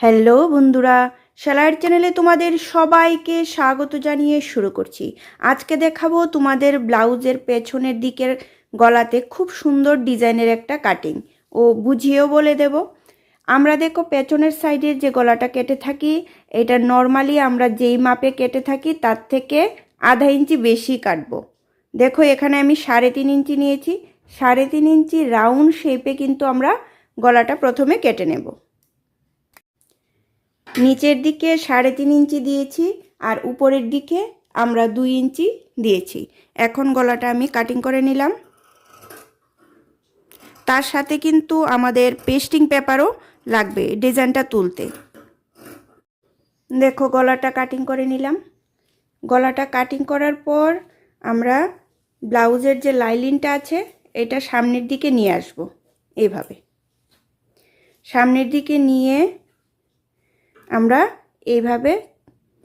Hello বন্ধুরা, সেলাইয়ের চ্যানেলে তোমাদের সবাইকে স্বাগত জানিয়ে শুরু করছি। আজকে দেখাবো তোমাদের ব্লাউজের পেছনের দিকের গলাতে খুব সুন্দর ডিজাইনের একটা কাটিং ও বুঝিয়েও বলে দেব। আমরা দেখো পেছনের সাইডের যে গলাটা কেটে থাকি, এটা নর্মালি আমরা যেই মাপে কেটে থাকি তার থেকে আধা ইঞ্চি বেশি কাটবো। দেখো এখানে আমি সাড়ে তিন ইঞ্চি নিয়েছি, সাড়ে তিন ইঞ্চি রাউন্ড শেপে কিন্তু আমরা গলাটা প্রথমে কেটে নেব। নিচের দিকে সাড়ে তিন ইঞ্চি দিয়েছি আর উপরের দিকে আমরা দুই ইঞ্চি দিয়েছি। এখন গলাটা আমি কাটিং করে নিলাম। তার সাথে কিন্তু আমাদের পেস্টিং পেপারও লাগবে ডিজাইনটা তুলতে। দেখো গলাটা কাটিং করে নিলাম। গলাটা কাটিং করার পর আমরা ব্লাউজের যে লাইলিনটা আছে, এটা সামনের দিকে নিয়ে আসব। এভাবে। সামনের দিকে নিয়ে আমরা এইভাবে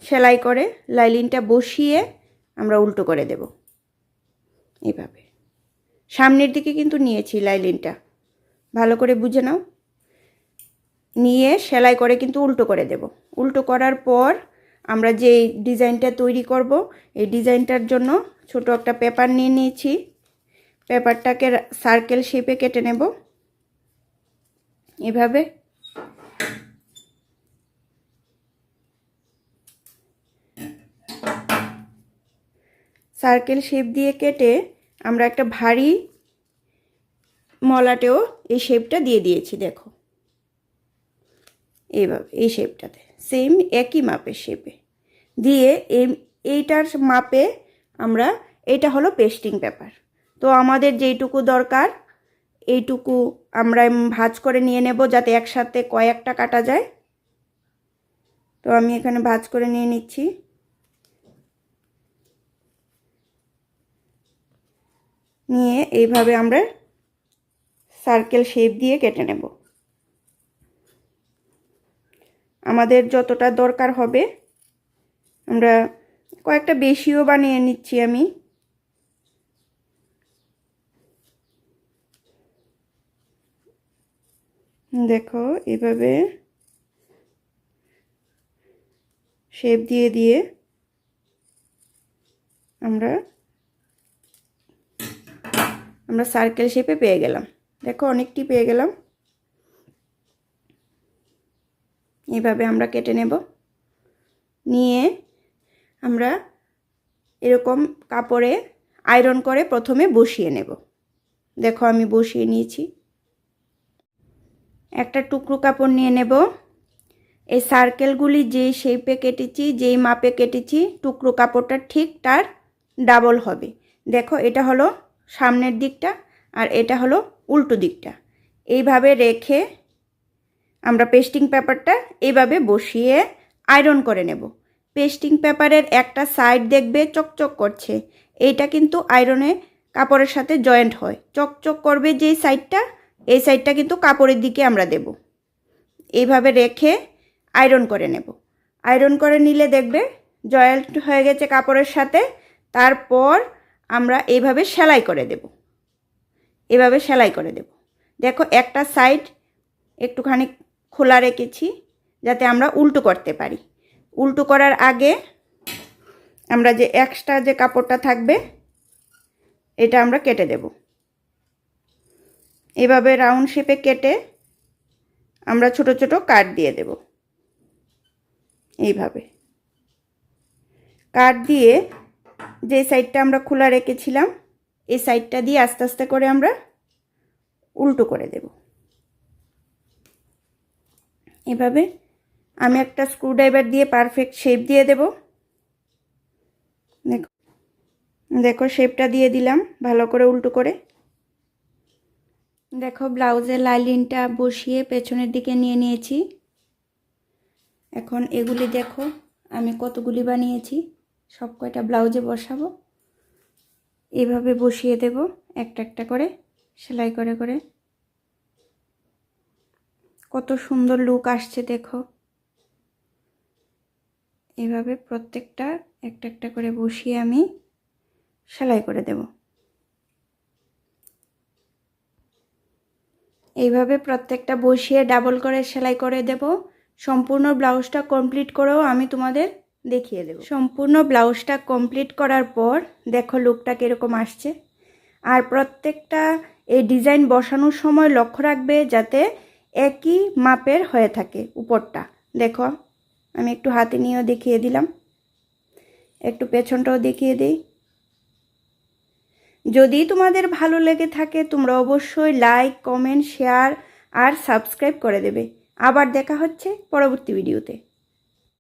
সেলাই করে লাইলিনটা বসিয়ে আমরা উল্টো করে দেব। এইভাবে। সামনের দিকে কিন্তু নিয়েছি লাইলিনটা। ভালো করে বুঝে নাও। নিয়ে সেলাই করে কিন্তু উল্টো করে দেব। উল্টো করার পর আমরা যে ডিজাইনটা তৈরি করব, এই ডিজাইনটার জন্য ছোট একটা পেপার নিয়ে নিয়েছি। পেপারটাকে সার্কেল শেপে কেটে নেব। এভাবে সার্কেল শেপ দিয়ে কেটে আমরা একটা ভারী মলাটেও এই শেপটা দিয়ে দিয়েছি, দেখো। এইভাবে, এই শেপটাতে। সেম একই মাপের শেপে। দিয়ে এই এইটার মাপে আমরা, এটা হলো পেস্টিং পেপার। তো আমাদের যেইটুকু দরকার, এইটুকু আমরা ভাজ করে নিয়ে নেব যাতে একসাথে কয়েকটা কাটা যায়। তো আমি এখানে ভাজ করে নিয়ে নিচ্ছি। নিয়ে এইভাবে আমরা সার্কেল শেপ দিয়ে কেটে নেব। আমাদের যতটা দরকার হবে, আমরা কয়েকটা বেশিও বানিয়ে নিচ্ছি আমি। দেখো, এভাবে শেপ দিয়ে দিয়ে আমরা আমরা সার্কেল শেপে পেয়ে গেলাম। দেখো, অনেকটি পেয়ে গেলাম। এভাবে আমরা কেটে নেব। নিয়ে আমরা এরকম কাপড়ে আয়রন করে প্রথমে বসিয়ে নেব। দেখো, আমি বসিয়ে নিয়েছি। একটা টুকরো কাপড় নিয়ে নেব। এই সার্কেলগুলি যেই শেপে কেটেছি, যেই মাপে কেটেছি, টুকরো কাপড়টা ঠিক তার ডাবল হবে। দেখো, এটা হলো সামনের দিকটা আর এটা হলো উল্টো দিকটা। এইভাবে রেখে আমরা পেস্টিং পেপারটা এইভাবে বসিয়ে আয়রন করে নেব। পেস্টিং পেপারের একটা সাইড দেখবে চকচক করছে। এইটা কিন্তু আয়রনে কাপড়ের সাথে জয়েন্ট হয়। চকচক করবে যেই সাইডটা এই সাইডটা কিন্তু কাপড়ের দিকে আমরা দেব। এইভাবে রেখে আয়রন করে নেব। আয়রন করে নিলে দেখবে জয়েন্ট হয়ে গেছে কাপড়ের সাথে। তারপর আমরা এইভাবে সেলাই করে দেব। এভাবে সেলাই করে দেব। দেখো একটা সাইড একটুখানি খোলা রেখেছি যাতে আমরা উল্টো করতে পারি। উল্টো করার আগে আমরা যে এক্সট্রা যে কাপড়টা থাকবে, এটা আমরা কেটে দেব। এভাবে রাউন্ড শেপে কেটে আমরা ছোট ছোট কাট দিয়ে দেব। এইভাবে। কাট দিয়ে যে সাইডটা আমরা খোলা রেখেছিলাম, এই সাইডটা দিয়ে আস্তে আস্তে করে আমরা উল্টো করে দেব। এভাবে আমি একটা স্ক্রুড্রাইভার দিয়ে পারফেক্ট শেপ দিয়ে দেব। দেখো দেখো শেপটা দিয়ে দিলাম ভালো করে উল্টো করে। দেখো ব্লাউজের লাইলিনটা বসিয়ে পেছনের দিকে নিয়ে নিয়েছি। এখন এগুলি দেখো আমি কতগুলি বানিয়েছি। সব কয়টা ব্লাউজে বসাবো? এভাবে বসিয়ে দেব, একটা একটা করে, সেলাই করে করে। কত সুন্দর লুক আসছে, দেখো। এভাবে প্রত্যেকটা একটা একটা করে বসিয়ে আমি সেলাই করে দেব। এইভাবে প্রত্যেকটা বসিয়ে ডাবল করে সেলাই করে দেব। সম্পূর্ণ ব্লাউজটা কমপ্লিট করেও আমি তোমাদের দেখিয়ে দেব। সম্পূর্ণ ব্লাউজটা কমপ্লিট করার পর দেখো লুকটা কীরকম আসছে। আর প্রত্যেকটা এই ডিজাইন বসানোর সময় লক্ষ্য রাখবে যাতে একই মাপের হয়ে থাকে উপরটা। দেখো, আমি একটু হাতে নিয়েও দেখিয়ে দিলাম। একটু পেছনটাও দেখিয়ে দিই। যদি তোমাদের ভালো লেগে থাকে, তোমরা অবশ্যই লাইক কমেন্ট শেয়ার আর সাবস্ক্রাইব করে দেবে। আবার দেখা হচ্ছে পরবর্তী ভিডিওতে